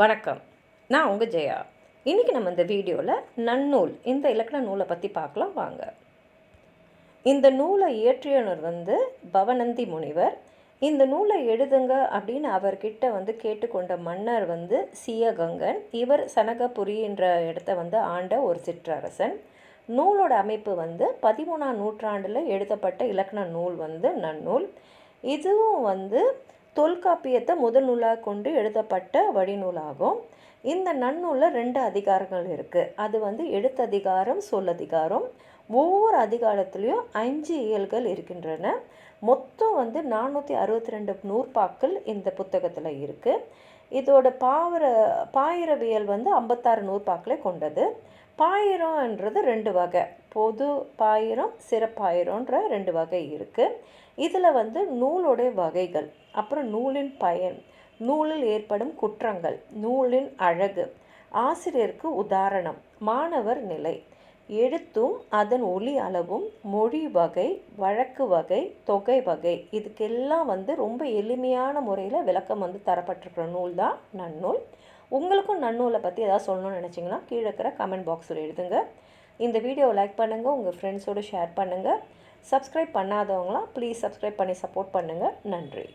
வணக்கம். நான் உங்கள் ஜெயா. இன்றைக்கி நம்ம இந்த வீடியோவில் நன்னூல் இந்த இலக்கண நூலை பற்றி பார்க்கலாம் வாங்க. இந்த நூலை இயற்றியனர் வந்து பவனந்தி முனிவர் இந்த நூலை எழுதுங்க அப்படின்னு அவர்கிட்ட வந்து கேட்டுக்கொண்ட மன்னர் வந்து சியகங்கன் இவர் சனகபுரி என்ற இடத்த வந்து ஆண்ட ஒரு சிற்றரசன். நூலோட அமைப்பு வந்து பதிமூணாம் நூற்றாண்டில் எழுதப்பட்ட இலக்கண நூல் வந்து நன்னூல். இதுவும் வந்து தொல்காப்பியத்தை முதல் நூலாக கொண்டு எழுதப்பட்ட வழிநூலாகும். இந்த நன்னூலில் ரெண்டு அதிகாரங்கள் இருக்குது அது வந்து எழுத்ததிகாரம் சொல்லதிகாரம். ஒவ்வொரு அதிகாரத்துலேயும் அஞ்சு இயல்கள் இருக்கின்றன. மொத்தம் வந்து நானூற்றி அறுபத்தி ரெண்டு நூற்பாக்கள் இந்த புத்தகத்தில் இருக்குது இதோட பாவர பாயிரவியல் வந்து ஐம்பத்தாறு நூற்பாக்களை கொண்டது. பாயிரம்ன்றது ரெண்டு வகை. பொது பாயிரம் சிறப்பாயிரம்ன்ற ரெண்டு வகை இருக்குது இதில் வந்து நூலோடைய வகைகள் அப்புறம் நூலின் பயன் நூலில் ஏற்படும் குற்றங்கள் நூலின் அழகு ஆசிரியருக்கு உதாரணம் மாணவர் நிலை எழுத்தும் அதன் ஒளி அளவும் மொழி வகை வழக்கு வகை தொகை வகை இதுக்கெல்லாம் வந்து ரொம்ப எளிமையான முறையில் விளக்கம் வந்து தரப்பட்டிருக்கிற நூல் தான் நன்னூல். உங்களுக்கும் நன்னூலை பற்றி ஏதாவது சொல்லணும்னு நினச்சிங்கன்னா கீழே இருக்கிற கமெண்ட் பாக்ஸில் எழுதுங்க. இந்த வீடியோவை லைக் பண்ணுங்கள் உங்கள் ஃப்ரெண்ட்ஸோடு ஷேர் பண்ணுங்கள் சப்ஸ்கிரைப் பண்ணாதவங்களாம் ப்ளீஸ் சப்ஸ்கிரைப் பண்ணி சப்போர்ட் பண்ணுங்கள் நன்றி.